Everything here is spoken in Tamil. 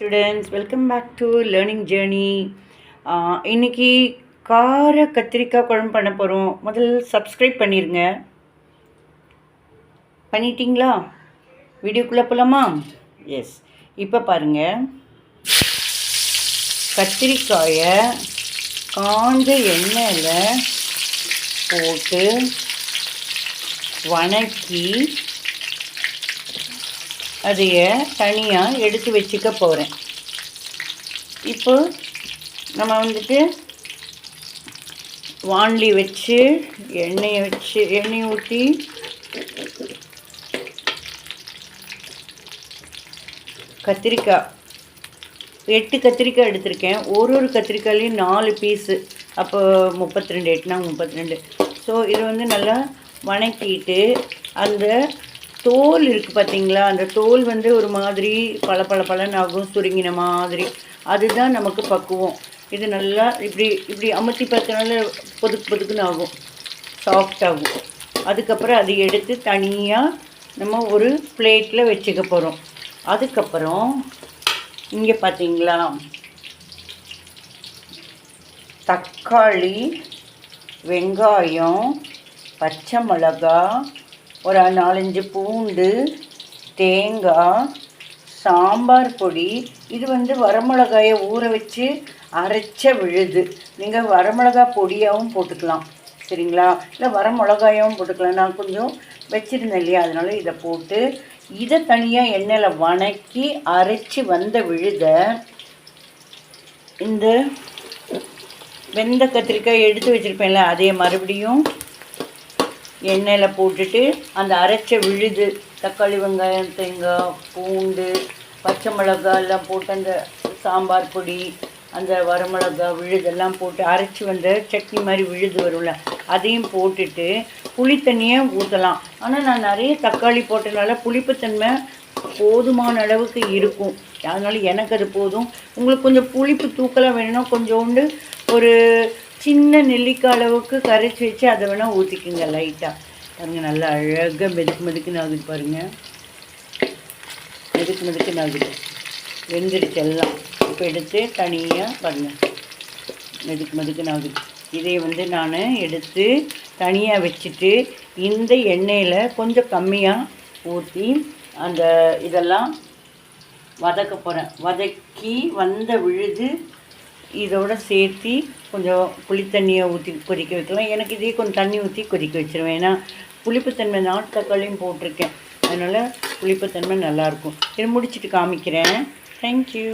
Students welcome back to learning journey இன்னைக்கு கார கத்திரிக்காய் குழம்பு பண்ண போகிறோம் முதல்ல சப்ஸ்கிரைப் பண்ணிடுங்க பண்ணிட்டீங்களா? வீடியோக்குள்ளே போகலாமா எஸ் இப்போ பாருங்கள் கத்திரிக்காயை காஞ்ச எண்ணெயில் போட்டு வணக்கி அதைய தனியாக எடுத்து வச்சுக்க போகிறேன் இப்போ நம்ம வந்துட்டு வாண்லி வச்சு எண்ணெயை வச்சு எண்ணெய் ஊற்றி கத்திரிக்காய் எட்டு கத்திரிக்காய் எடுத்திருக்கேன். ஒரு ஒரு கத்திரிக்காயிலையும் நாலு பீஸு. அப்போ முப்பத்தி ரெண்டு எட்டுனா முப்பத்தி ரெண்டு. ஸோ இது வந்து நல்லா வணக்கிட்டு அந்த தோல் இருக்குது பார்த்தீங்களா அந்த தோல் வந்து ஒரு மாதிரி பல பல பலனாகும் ஆகும் சுருங்கின மாதிரி. அதுதான் நமக்கு பக்குவம். இது நல்லா இப்படி இப்படி அமுத்தி பார்த்தனால பொதுக்கு பொதுக்குன்னு ஆகும் சாஃப்ட் ஆகும். அதுக்கப்புறம் அதை எடுத்து தனியாக நம்ம ஒரு பிளேட்டில் வச்சுக்க போகிறோம் அதுக்கப்புறம் இங்கே பார்த்தீங்களா தக்காளி வெங்காயம் பச்சை மிளகா ஒரு நாலஞ்சு பூண்டு தேங்காய் சாம்பார் பொடி இது வந்து வரமிளகாயை ஊற வச்சு அரைச்ச விழுது. நீங்கள் வரமிளகா பொடியாகவும் போட்டுக்கலாம். சரிங்களா? இல்லை வரமிளகாயாகவும் போட்டுக்கலாம். நான் கொஞ்சம் வச்சுருந்தேன் இல்லையா? அதனால் இதை போட்டு இதை தனியாக எண்ணெயில் வணக்கி அரைச்சி வந்த விழுத இந்த வெந்த கத்திரிக்காய் எடுத்து வச்சுருப்பேன்ல அதே மறுபடியும் எண்ணெயில் போட்டுட்டு அந்த அரைச்ச விழுது தக்காளி வெங்காயம் தேங்காய் பூண்டு பச்சை மிளகாய் எல்லாம் போட்டு அந்த சாம்பார் பொடி அந்த வரமிளகா விழுதெல்லாம் போட்டு அரைச்சி வந்த சட்னி மாதிரி விழுது வரும்ல அதையும் போட்டுட்டு புளித்தண்ணியை ஊற்றலாம் ஆனால் நான் நிறைய தக்காளி போட்டனால புளிப்புத்தன்மை போதுமான அளவுக்கு இருக்கும். அதனால் எனக்கு அது போதும். உங்களுக்கு கொஞ்சம் புளிப்பு தூக்கலாக வேணும்னா கொஞ்சோண்டு ஒரு சின்ன நெல்லிக்காய் அளவுக்கு கரைச்சி வச்சு அதை வேணால் ஊற்றிக்குங்க லைட்டாக பாருங்கள் நல்லா அழகாக மெதுக்கு மெதுக்குன்னு ஆகுது பாருங்கள் மெதுக்கு மெதுக்குன்னு ஆகுது வெந்துடுச்சு எல்லாம். இப்போ எடுத்து தனியாக பாருங்கள் மெதுக்கு மெதுக்குன்னு ஆகுது இதை வந்து நான் எடுத்து தனியாக வச்சுட்டு இந்த எண்ணெயில் கொஞ்சம் கம்மியாக ஊற்றி அந்த இதெல்லாம் வதக்க போகிறேன் வதக்கி வந்த விழுது இதோட சேர்த்து கொஞ்சம் புளித்தண்ணியை ஊற்றி கொதிக்க வைக்கலாம். எனக்கு இதே கொஞ்சம் தண்ணி ஊற்றி கொதிக்க வச்சுருவேன். ஏன்னா புளிப்புத்தன்மை நாட்டு தக்காளியும் போட்டிருக்கேன். அதனால் புளிப்புத்தன்மை நல்லாயிருக்கும் இது முடிச்சுட்டு காமிக்கிறேன். தேங்க்யூ